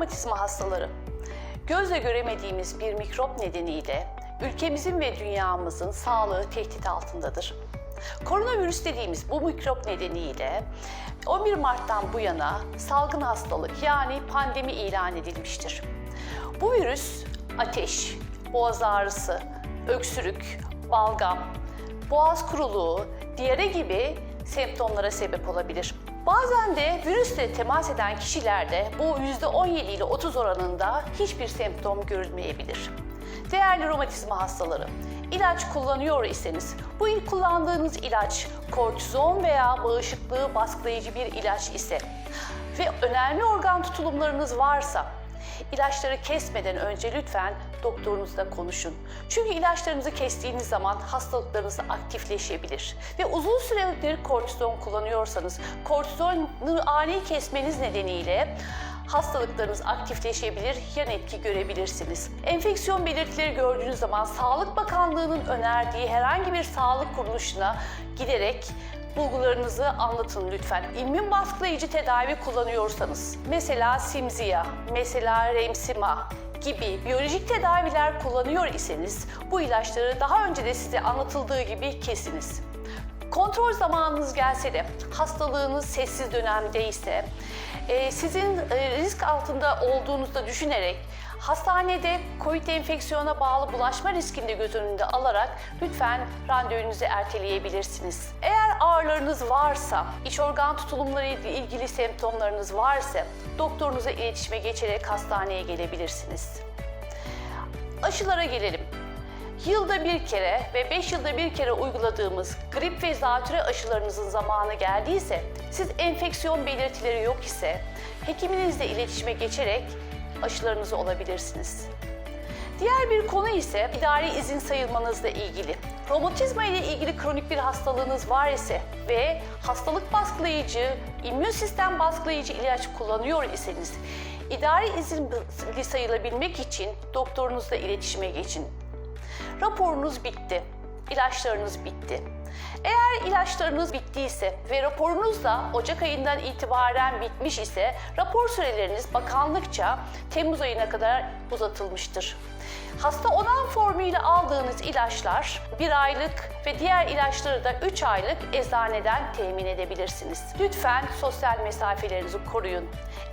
romatizma hastaları. Gözle göremediğimiz bir mikrop nedeniyle ülkemizin ve dünyamızın sağlığı tehdit altındadır. Koronavirüs dediğimiz bu mikrop nedeniyle 11 Mart'tan bu yana salgın hastalık yani pandemi ilan edilmiştir. Bu virüs ateş, boğaz ağrısı, öksürük, balgam, boğaz kuruluğu, diyare gibi semptomlara sebep olabilir. Bazen de virüsle temas eden kişilerde bu %17 ile 30 oranında hiçbir semptom görülmeyebilir. Değerli romatizma hastaları, ilaç kullanıyor iseniz bu ilk kullandığınız ilaç kortizon veya bağışıklığı baskılayıcı bir ilaç ise ve önemli organ tutulumlarınız varsa İlaçları kesmeden önce lütfen doktorunuzla konuşun. Çünkü ilaçlarınızı kestiğiniz zaman hastalıklarınız aktifleşebilir. Ve uzun süredir kortizon kullanıyorsanız kortizonu ani kesmeniz nedeniyle hastalıklarınız aktifleşebilir, yan etki görebilirsiniz. Enfeksiyon belirtileri gördüğünüz zaman Sağlık Bakanlığı'nın önerdiği herhangi bir sağlık kuruluşuna giderek bulgularınızı anlatın lütfen. İmmün baskılayıcı tedavi kullanıyorsanız, mesela Simzia, mesela Remsima gibi biyolojik tedaviler kullanıyor iseniz bu ilaçları daha önce de size anlatıldığı gibi kesiniz. Kontrol zamanınız gelse de hastalığınız sessiz dönemdeyse e, sizin e, risk altında olduğunuzu da düşünerek hastanede COVID enfeksiyona bağlı bulaşma riskini göz önünde alarak lütfen randevunuzu erteleyebilirsiniz. Eğer ağrılarınız varsa, iç organ tutulumları ile ilgili semptomlarınız varsa doktorunuza iletişime geçerek hastaneye gelebilirsiniz. Aşılara gelelim. Yılda bir kere ve 5 yılda bir kere uyguladığımız grip ve zatüre aşılarınızın zamanı geldiyse, siz enfeksiyon belirtileri yok ise hekiminizle iletişime geçerek aşılarınızı olabilirsiniz. Diğer bir konu ise idari izin sayılmanızla ilgili. Romatizma ile ilgili kronik bir hastalığınız var ise ve hastalık baskılayıcı, immün sistem baskılayıcı ilaç kullanıyor iseniz idari izinli sayılabilmek için doktorunuzla iletişime geçin. Raporunuz bitti. İlaçlarınız bitti. Eğer ilaçlarınız bittiyse ve raporunuz da Ocak ayından itibaren bitmiş ise rapor süreleriniz bakanlıkça Temmuz ayına kadar uzatılmıştır. Hasta onan formuyla aldığınız ilaçlar bir aylık ve diğer ilaçları da 3 aylık eczaneden temin edebilirsiniz. Lütfen sosyal mesafelerinizi koruyun.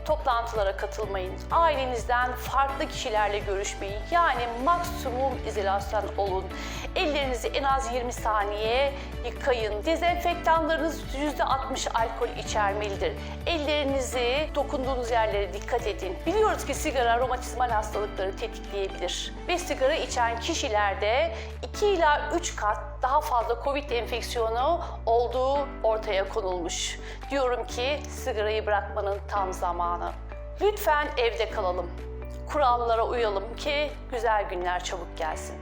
Toplantılara katılmayın. Ailenizden farklı kişilerle görüşmeyin. Yani maksimum izolasyon olun. Ellerinizi en az 20 saniye yıkayın. Dezenfektanlarınız %60 alkol içermelidir. Ellerinizi dokunduğunuz yerlere dikkat edin. Biliyoruz ki sigara romatizmal hastalıkları tetikleyebilir. Ve sigara içen kişilerde 2 ila 3 kat daha fazla COVID enfeksiyonu olduğu ortaya konulmuş. Diyorum ki sigarayı bırakmanın tam zamanı. Lütfen evde kalalım. Kurallara uyalım ki güzel günler çabuk gelsin.